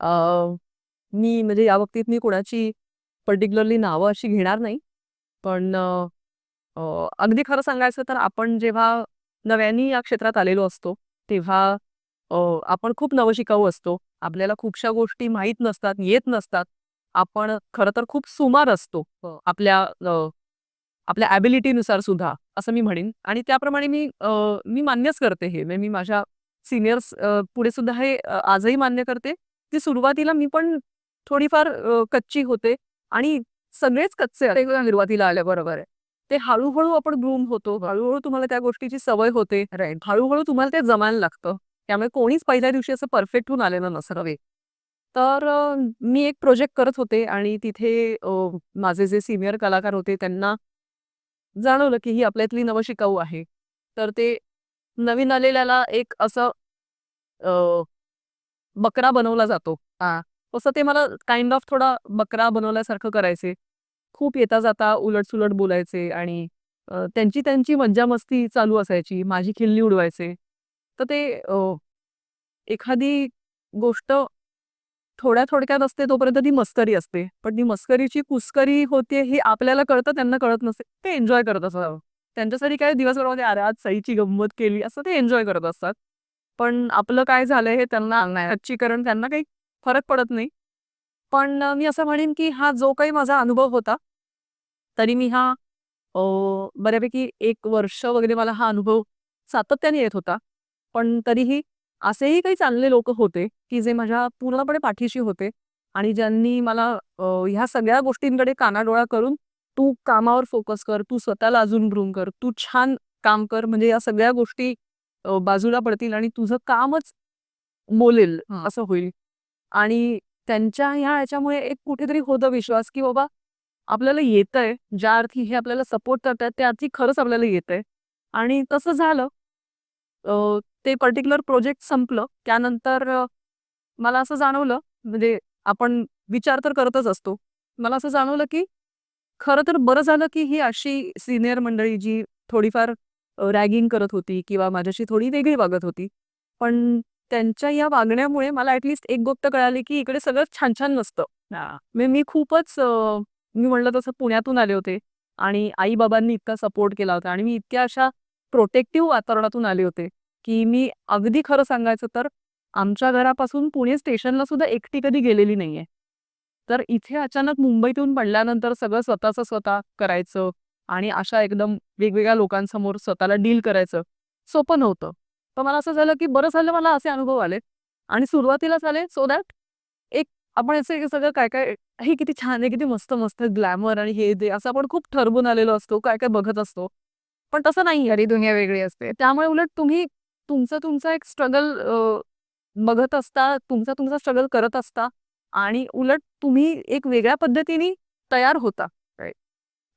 अ, मी म्हणजे या बाबतीत मी कोणाची पर्टिक्युलरली नावं अशी घेणार नाही. पण अगदी खरं सांगायचं तर आपण जेव्हा नव्याने या क्षेत्रात आलेलो असतो, तेव्हा आपण खूप नवशिकाऊ असतो. आपल्याला खूपशा गोष्टी माहीत नसतात, येत नसतात. आपण खरं तर खूप सुमार असतो आपल्या आपल्या ॲबिलिटीनुसार सुद्धा, असं मी म्हणेन. आणि त्याप्रमाणे मी मी मान्यच करते हे. म्हणजे मी माझ्या सिनियर्स पुढे सुद्धा हे आजही मान्य करते, की सुरुवातीला मी पण थोडीफार कच्ची होते आणि सगळेच कच्चे सुरुवातीला आल्याबरोबर आहे. ते हळू-हळू आपण ग्रूम होतो. हळू-हळू तुम्हाला त्या गोष्टीची सवय होते. राइट. हळू तुम्हाला ते जमायला लागतं. त्यामुळे कोणीच पहिल्या दिवशी असं परफेक्ट होऊन आलेलं नसावं. तर मी एक प्रोजेक्ट करत होते आणि तिथे माझे जे सीनियर कलाकार होते त्यांना जाणवलं, की ही आपल्यातली नवशिकाऊ आहे. तर ते नवीन आलेल्याला एक असं बकरा बनवला जातो. हा तसं ते मला काइंड ऑफ थोडा बकरा बनवल्यासारखं करायचे. खूप येता-जाता, उलट-सुलट बोलायचे आणि त्यांची त्यांची मज्जा-मस्ती चालू असायची. माझी खिल्ली उडवायचे. तर ते एखादी गोष्ट थोड्या थोडक्यात असते तोपर्यंत ती मस्करी असते. पण ती मस्करीची कुस्करी होते हे आपल्याला कळतं, त्यांना कळत नसते. ते एन्जॉय करत असतात. त्यांच्यासाठी काय दिवसभरामध्ये "अरे, आज सईची गंमत केली" असं ते एन्जॉय करत असतात. पण आपलं काय झालंय हे त्यांना नाही कारण त्यांना काही फरक पडत नाही. पण मी असं म्हणेन की हा जो काही माझा अनुभव होता, तरी मी हा बऱ्यापैकी एक वर्ष वगैरे मला हा अनुभव सातत्याने येत होता. पण तरीही असेही काही चांगले लोक होते, की जे माझ्या पूर्णपणे पाठीशी होते आणि ज्यांनी मला ह्या सगळ्या गोष्टींकडे कानाडोळा करून, "तू कामावर फोकस कर, तू स्वतःला अजून ग्रूम कर, तू छान काम कर, म्हणजे या सगळ्या गोष्टी बाजूला पडतील आणि तुझं कामच बोलेल असं होईल." आणि त्यांच्या ह्या ह्याच्यामुळे एक कुठेतरी होतं विश्वास, की बाबा आपल्याला येतंय, ज्या अर्थी हे आपल्याला सपोर्ट करतायत, त्या अर्थी खरंच आपल्याला येतंय. आणि तसं झालं. ते पर्टिक्युलर प्रोजेक्ट संपलं. त्यानंतर मला असं जाणवलं, म्हणजे आपण विचार तर करतच असतो. मला असं जाणवलं, की खरं तर बरं झालं, की ही अशी सीनियर मंडळी जी थोडीफार रॅगिंग करत होती किंवा माझ्याशी थोडी वेगळी वागत होती. पण त्यांच्या या वागण्यामुळे मला ॲट एक गोष्ट कळाली, की इकडे सगळं छान-छान नसतं. हां. म्हणजे मी खूपच मी म्हटलं तसं पुण्यातून आले होते आणि आई-बाबांनी इतका सपोर्ट केला होता आणि मी इतक्या अशा प्रोटेक्टिव्ह वातावरणातून आले होते, की मी अगदी खरं सांगायचं तर आमच्या घरापासून पुणे स्टेशनला सुद्धा एकटी कधी गेलेली नाहीये. तर इथे अचानक मुंबईतून पडल्यानंतर सगळं स्वतःचं स्वतः करायचं आणि अशा एकदम वेगवेगळ्या लोकांसमोर स्वतःला डील करायचं, सोपं नव्हतं. तर मला असं झालं, की बरं झालं मला असे अनुभव आले आणि सुरुवातीलाच आले सो दॅट एक आपण असं सगळं काय-काय हे किती छान आहे, किती मस्त-मस्त ग्लॅमर आणि हे ते असं आपण खूप ठरवून आलेलो असतो, काय-काय बघत असतो. पण तसं नाही खरी दुनिया वेगळी असते. त्यामुळे उलट तुम्ही तुमचं तुमचा एक स्ट्रगल बघत असता, तुमचा तुमचा स्ट्रगल करत असता आणि उलट तुम्ही एक वेगळ्या पद्धतीने तयार होता.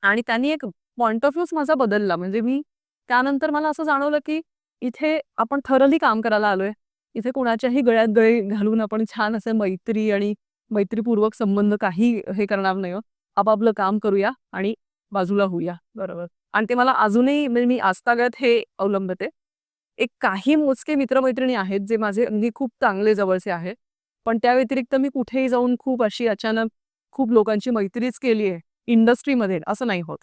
आणि त्यांनी एक पॉईंट ऑफ व्ह्यूच माझा बदलला. म्हणजे मी त्यानंतर मला असं जाणवलं, की इथे आपण थरली काम करायला आलोय. इथे कुणाच्याही गळ्यात गळे घालून आपण छान असे मैत्री आणि मैत्रीपूर्वक संबंध काही हे करणार नाही हो. आपापलं काम करूया आणि बाजूला होऊया. बरोबर. आणि ते मला अजूनही म्हणजे मी आजतागत हे अवलंबते. एक काही मोजके मित्रमैत्रिणी आहेत, जे माझे अगदी खूप चांगले जवळचे आहेत. पण त्या व्यतिरिक्त मी कुठेही जाऊन खूप अशी अचानक खूप लोकांची मैत्रीच केली आहे, इंडस्ट्रीमध्ये असं नाही होत.